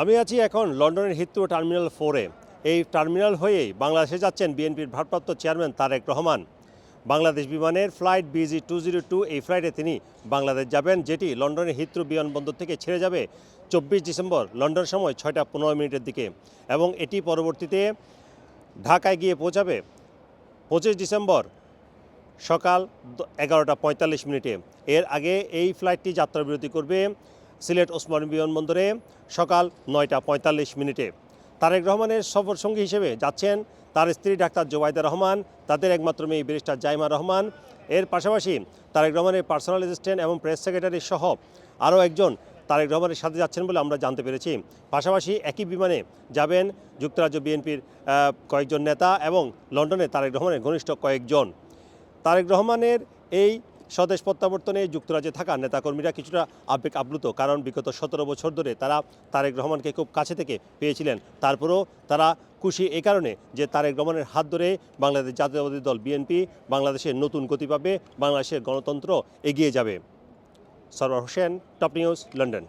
আমি আছি এখন লন্ডনের হিথ্রো টার্মিনাল ফোরে। এই টার্মিনাল হয়েই বাংলাদেশে যাচ্ছেন বিএনপির ভারপ্রাপ্ত চেয়ারম্যান তারেক রহমান। বাংলাদেশ বিমানের flight BG two zero two, এই ফ্লাইটে তিনি বাংলাদেশ যাবেন, যেটি লন্ডনের হিথ্রো বিমানবন্দর থেকে ছেড়ে যাবে চব্বিশ ডিসেম্বর, লন্ডন সময় ছয়টা পনেরো মিনিটের দিকে। এবং এটি পরবর্তীতে ঢাকায় গিয়ে পৌঁছাবে পঁচিশ ডিসেম্বর সকাল এগারোটা পঁয়তাল্লিশ মিনিটে। এর আগে এই ফ্লাইটটি যাত্রাবিরতি করবে সিলেট ওসমান বিমানবন্দরে সকাল নয়টা পঁয়তাল্লিশ মিনিটে। তারেক রহমানের সফর সঙ্গী হিসেবে যাচ্ছেন তার স্ত্রী ডাক্তার জোবাইদা রহমান, তাদের একমাত্র মেয়ে ব্যারিস্টার জাইমা রহমান। এর পাশাপাশি তারেক রহমানের পার্সোনাল অ্যাসিস্ট্যান্ট এবং প্রেস সেক্রেটারি সহ আরও একজন তারেক রহমানের সাথে যাচ্ছেন বলে আমরা জানতে পেরেছি। পাশাপাশি একই বিমানে যাবেন যুক্তরাজ্য বিএনপির কয়েকজন নেতা এবং লন্ডনে তারেক রহমানের ঘনিষ্ঠ কয়েকজন। তারেক রহমানের এই স্বদেশ প্রত্যাবর্তনে যুক্তরাজ্যে থাকা নেতাকর্মীরা কিছুটা আবেগ আপ্লুত, কারণ বিগত সতেরো বছর ধরে তারা তারেক রহমানকে খুব কাছে থেকে পেয়েছিলেন। তারপরেও তারা খুশি এ কারণে যে তারেক রহমানের হাত ধরে বাংলাদেশ জাতীয়তাবাদী দল বিএনপি বাংলাদেশের নতুন গতি পাবে, বাংলাদেশের গণতন্ত্র এগিয়ে যাবে। Sarwar Hossain, top news, London.